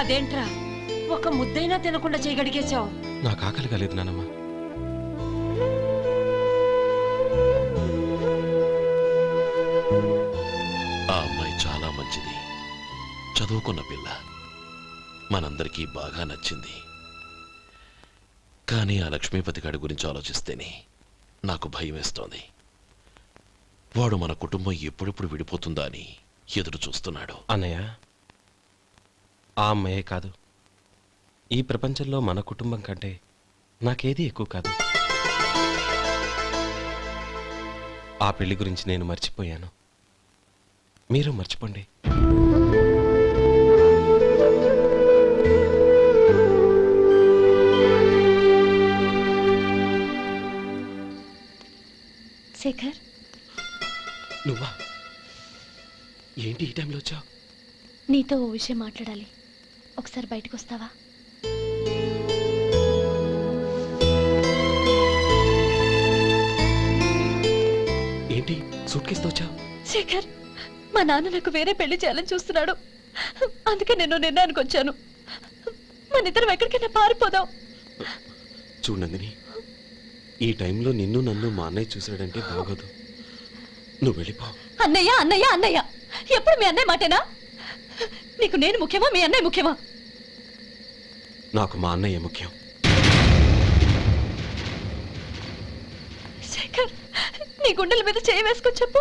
అదేంట్రా? ఒక ముద్దైనా తినకుండా చేయగడిగేశావు. నాకు ఆకలి కాలేదు నానమ్మ. ఆ అమ్మాయి చాలా మంచిది. చదువుకున్న పిల్ల. మనందరికీ బాగా నచ్చింది. కానీ ఆ లక్ష్మీపతి గారి గురించి ఆలోచిస్తేనే నాకు భయం వేస్తోంది. వాడు మన కుటుంబం ఎప్పుడెప్పుడు విడిపోతుందా అని ఎదురు చూస్తున్నాడు. అన్నయ్య ఆ అమ్మాయే కాదు. ఈ ప్రపంచంలో మన కుటుంబం కంటే నాకేది ఎక్కువ కాదు. ఆ పెళ్ళి గురించి నేను మర్చిపోయాను. మీరు మర్చిపోండి. శేఖర్? నువ్వా? ఏంటి ఈ టైంలో వచ్చావు? నీతో ఓ విషయం మాట్లాడాలి. ఒకసారి బయటకు వస్తావా ఏంటి సూట్ వచ్చావు శేఖర్ మా నాన్న నాకు వేరే పెళ్ళి చేయాలని చూస్తున్నాడు. అందుకే నేను నిర్ణయానికి వచ్చాను. మన ఇద్దరం ఎక్కడికైనా పారిపోదాం. చూడండిని ఈ టైంలో నిన్ను నన్ను మా అన్నయ్య చూశాడంటే బాగోదు. నువ్వు వెళ్ళిపో. అన్నయ్య అన్నయ్య అన్నయ్య ఎప్పుడు మీ అన్నయ్య మాటేనా? నీకు నేను ముఖ్యమా మీ అన్నయ్య ముఖ్యమా? నాకు మా అన్నయ్య ముఖ్యం. శేఖర్ నీ గుండెల మీద చేయి వేసుకొని చెప్పు.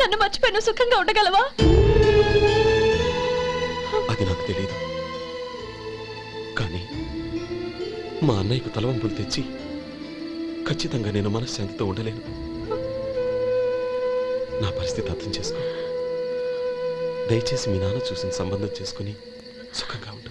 నన్ను మర్చిపోయి నువ్వు సుఖంగా ఉండగలవా? అది నాకు తెలియదు కానీ మా అన్నయ్యకు తలవంపులు తెచ్చి ఖచ్చితంగా నేను మనశ్శాంతితో ఉండలేను. నా పరిస్థితి అర్థం చేసుకో. దయచేసి మీ నాన్న చూసిన సంబంధం చేసుకుని సుఖంగా ఉండు.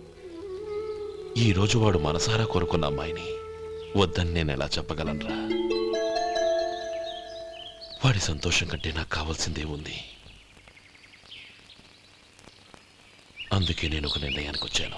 ఈరోజు వాడు మనసారా కోరుకున్న అమ్మాయిని వద్దని నేను ఎలా చెప్పగలనురా? వాడి సంతోషం కంటే నాకు కావాల్సిందే ఉంది. అందుకే నేను ఒక నిర్ణయానికి వచ్చాను.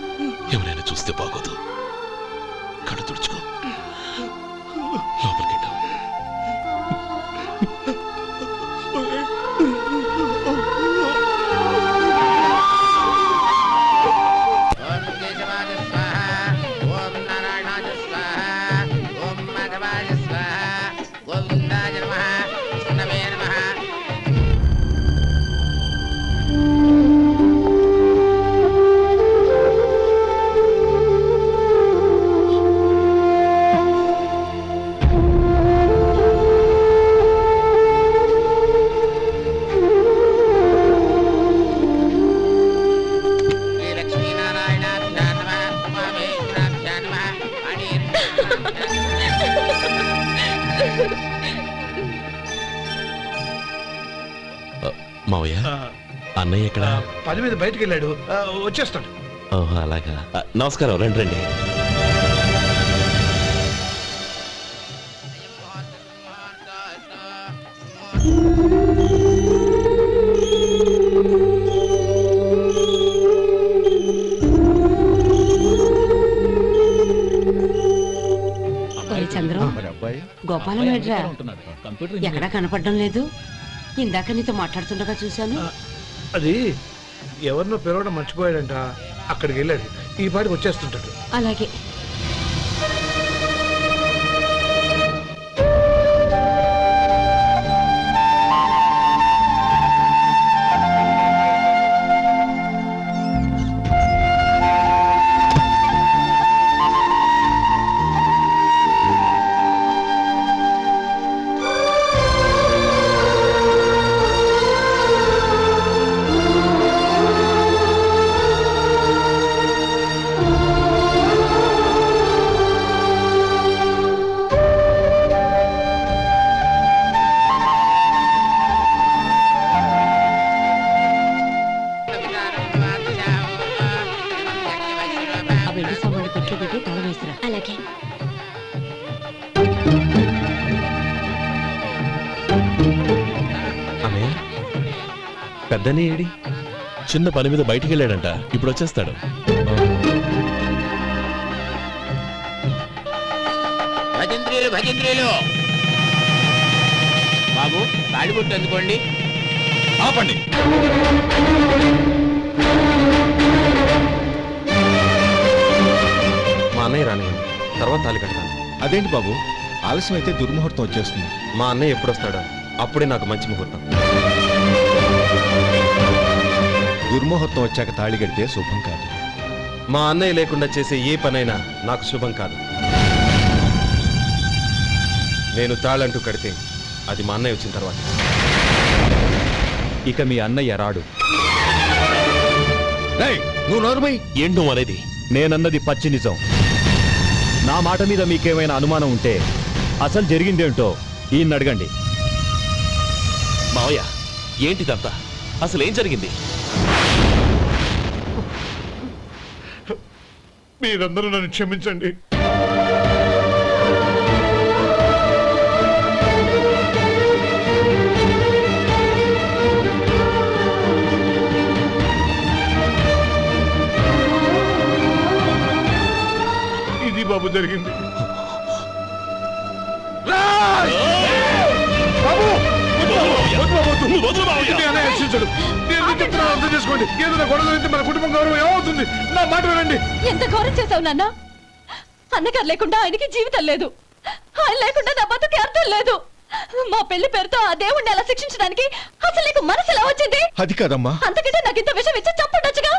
ఎవరైనా చూస్తే బాగోదు. అన్నయ్య ఎక్కడ? పని మీద బయటికి వెళ్ళాడు. వచ్చేస్తాడు. ఓహో అలాగా. ఆ, నమస్కారం రండి రండి. ఒరే చంద్రం గోపాలం ఏడ్రా ఎక్కడా కనపడడం లేదు. ఇందాక నీతో మాట్లాడుతుండగా చూశాను. అది ఎవరినో పిలవడం మర్చిపోయాడంట. అక్కడికి వెళ్ళాడు. ఈ పాటికి వచ్చేస్తుంటాడు. అలాగే. పెట్టి తల వేసిరా. అలాగే. అన్నయ్య పెద్దని ఏడి? చిన్న పని మీద బయటికి వెళ్ళాడంట ఇప్పుడు వచ్చేస్తాడు. భజంత్రీలు భజంత్రీలు! బాబు తాడిబొట్టు అందుకోండి. ఆపండి. తర్వాత తాలి కడతాను. అదేంటి బాబు? ఆలస్యం అయితే దుర్ముహూర్తం వచ్చేస్తుంది. మా అన్నయ్య ఎప్పుడు వస్తాడో అప్పుడే నాకు మంచి ముహూర్తం. దుర్ముహూర్తం వచ్చాక తాళి కడితే శుభం కాదు. మా అన్నయ్య లేకుండా చేసే ఏ పనైనా నాకు శుభం కాదు. నేను తాళంటూ కడితే అది మా అన్నయ్య వచ్చిన తర్వాత. ఇక మీ అన్నయ్య రాడు. నువ్వు నోరుమై ఏంటి అనేది? నేనన్నది పచ్చి నిజం. నా మాట మీద మీకేమైనా అనుమానం ఉంటే అసలు జరిగిందేంటో ఈయన్ని అడగండి. మావయ్య ఏంటిదంతా? అసలు ఏం జరిగింది? మీరందరూ నన్ను క్షమించండి. అర్థం చేసుకోండి. ఏదైనా గొడవ అయితే మన కుటుంబం గౌరవం ఏమవుతుంది? నా మాట వినండి. ఎంత చేసావు నాన్న? అన్నగారు లేకుండా ఆయనకి జీవితం లేదు. ఆయన లేకుండా నా బతుకి అర్థం లేదు. మా పెళ్ళి పేరుతో ఆ దేవుణ్ణి అలా శిక్షించడానికి అసలు నీకు మనసు ఎలా వచ్చింది? అది కాదమ్మా. అంతకంటే నాకు ఇంత విషయం ఇచ్చి చంపుండొచ్చుగా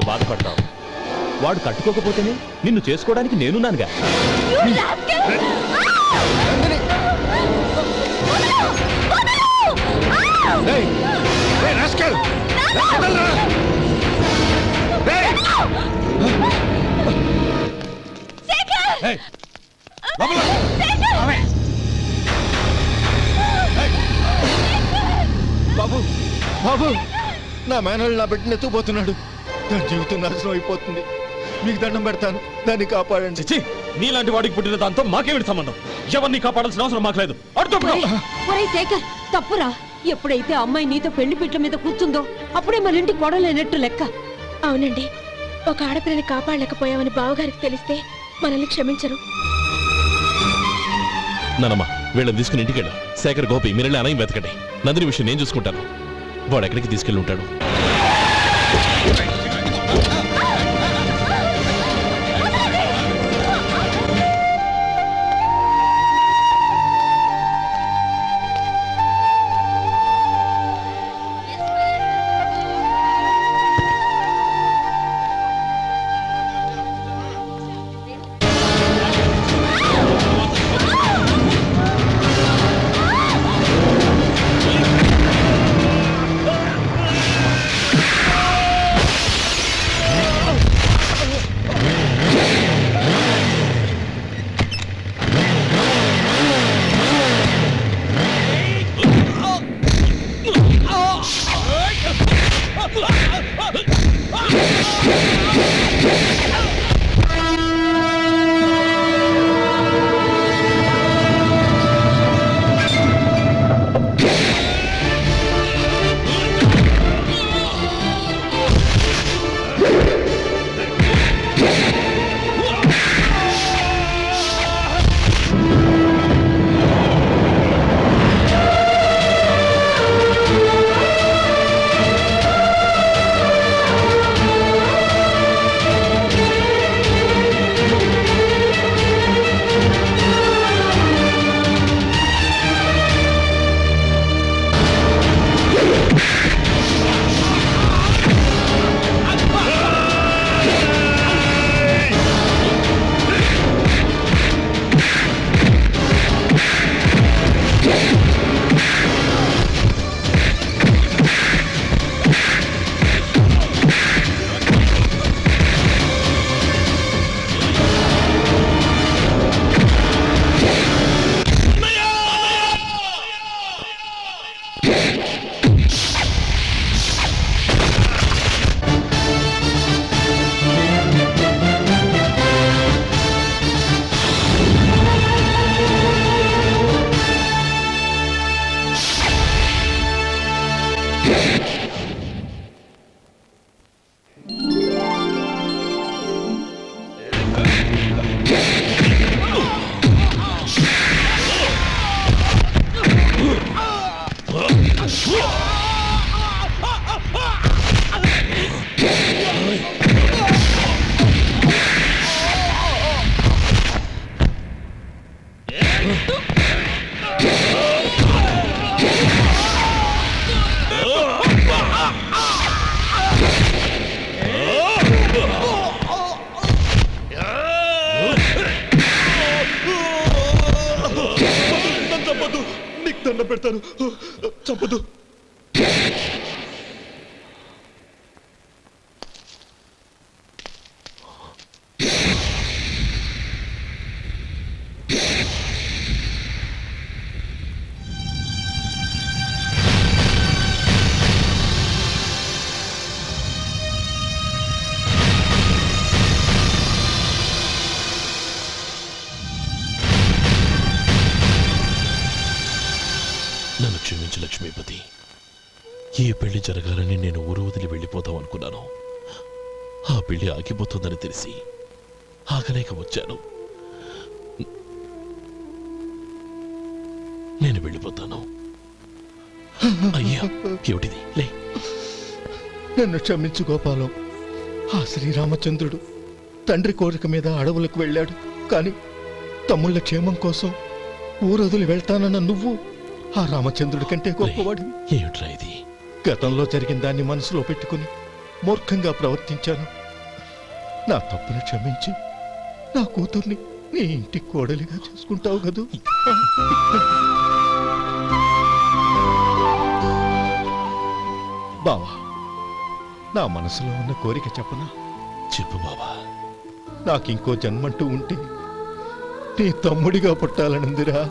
ఎందుకే బాధపడతావు. వాడు కట్టుకోకపోతేనే నిన్ను చేసుకోవడానికి నేనున్నానుగా! ఏయ్! బాబు. బాబు. నా మేనల్ నా బిడ్డను ఎత్తుకుపోతున్నాడు. నా జీవితం నాశనం అయిపోతుంది. మీకు దండం పెడతాను. దాన్ని కాపాడండి. చిచ్చి నీలాంటి వాడికి పుట్టిన దాంతో మాకేమిటి సంబంధం? ఎవరిని కాపాడాల్సిన అవసరం మాకు లేదు. అడుగు ఒరే శేఖర్ తప్పురా. ఎప్పుడైతే అమ్మాయి నీతో పెళ్ళి పీటల మీద కూర్చుందో అప్పుడే మన ఇంటి గొడవలేనట్టు లెక్క. అవునండి. ఒక ఆడపిల్లని కాపాడలేకపోయామని బావగారికి తెలిస్తే మనల్ని క్షమించరు. నానమ్మ వీళ్ళని తీసుకుని ఇంటికి వెళ్ళు. శేఖర్ గోపి మీరు వెళ్ళి అనయం వెతకండి. నందిని విషయం నేను చూసుకుంటాను. వాడు ఎక్కడికి తీసుకెళ్ళి ఉంటాడు? చంపదు నీకు దండ పెడతాను. చంపదు జరగాలని నేను ఊరు వదిలి వెళ్ళిపోదాం అనుకున్నాను. ఆ పెళ్ళి ఆగిపోతుందని తెలిసి ఆగలేక వచ్చాను. నేను వెళ్ళిపోతాను. అయ్యా ఏమిటిది? లే. నన్ను క్షమించు గోపాలం. ఆ శ్రీరామచంద్రుడు తండ్రి కోరిక మీద అడవులకు వెళ్ళాడు. కానీ తమ్ముళ్ళ క్షేమం కోసం ఊరొదిలి వెళ్తానన్న నువ్వు ఆ రామచంద్రుడి కంటే గొప్పవాడి ఏమిట్రా ఇది? గతంలో జరిగిన దాన్ని మనసులో పెట్టుకుని మూర్ఖంగా ప్రవర్తించాను. నా తప్పును క్షమించి నా కూతుర్ని నీ ఇంటి కోడలిగా చేసుకుంటావు కదూ? బావా నా మనసులో ఉన్న కోరిక చెప్పనా? చెప్పు బావా. నాకింకో జన్మంటూ ఉంటే నీ తమ్ముడిగా పుట్టాలనుందిరా.